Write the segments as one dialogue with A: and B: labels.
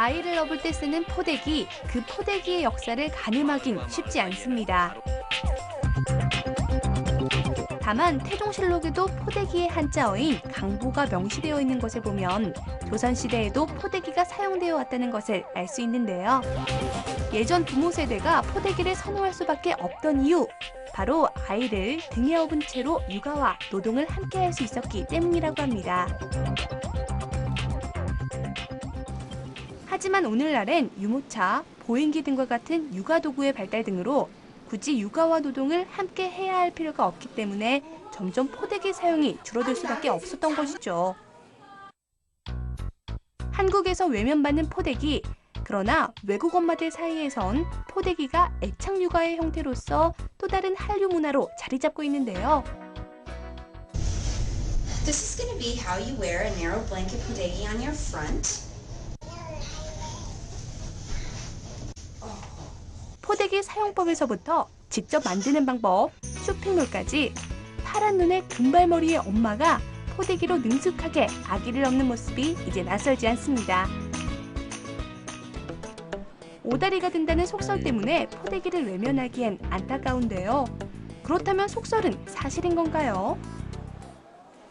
A: 아이를 업을 때 쓰는 포대기, 그 포대기의 역사를 가늠하긴 쉽지 않습니다. 다만 태종실록에도 포대기의 한자어인 강보가 명시되어 있는 것을 보면 조선시대에도 포대기가 사용되어 왔다는 것을 알 수 있는데요. 예전 부모 세대가 포대기를 선호할 수밖에 없던 이유, 바로 아이를 등에 업은 채로 육아와 노동을 함께 할 수 있었기 때문이라고 합니다. 하지만 오늘날엔 유모차, 보행기 등과 같은 육아 도구의 발달 등으로 굳이 육아와 노동을 함께 해야 할 필요가 없기 때문에 점점 포대기 사용이 줄어들 수밖에 없었던 것이죠. 한국에서 외면받는 포대기, 그러나 외국 엄마들 사이에선 포대기가 애착 육아의 형태로서 또 다른 한류 문화로 자리 잡고 있는데요.
B: This is going to be how you wear a narrow blanket podegi on your front.
A: 포대기 사용법에서부터 직접 만드는 방법, 쇼핑몰까지 파란 눈의 금발머리의 엄마가 포대기로 능숙하게 아기를 업는 모습이 이제 낯설지 않습니다. 오다리가 된다는 속설 때문에 포대기를 외면하기엔 안타까운데요. 그렇다면 속설은 사실인 건가요?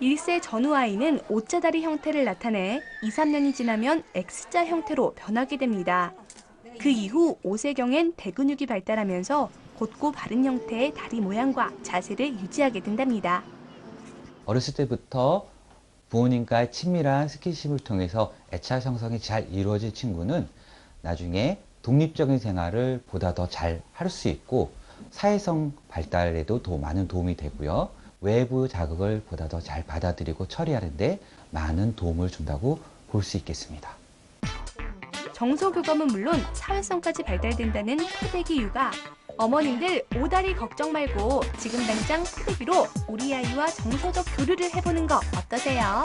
A: 1세 전후 아이는 O자다리 형태를 나타내 2, 3년이 지나면 X자 형태로 변하게 됩니다. 그 이후 5세경엔 대근육이 발달하면서 곧고 바른 형태의 다리 모양과 자세를 유지하게 된답니다.
C: 어렸을 때부터 부모님과의 친밀한 스킨십을 통해서 애착 형성이 잘 이루어진 친구는 나중에 독립적인 생활을 보다 더 잘 할 수 있고 사회성 발달에도 더 많은 도움이 되고요. 외부 자극을 보다 더 잘 받아들이고 처리하는데 많은 도움을 준다고 볼 수 있겠습니다.
A: 정서 교감은 물론 사회성까지 발달된다는 포대기 육아. 어머님들 오다리 걱정 말고 지금 당장 포대기로 우리 아이와 정서적 교류를 해보는 거 어떠세요?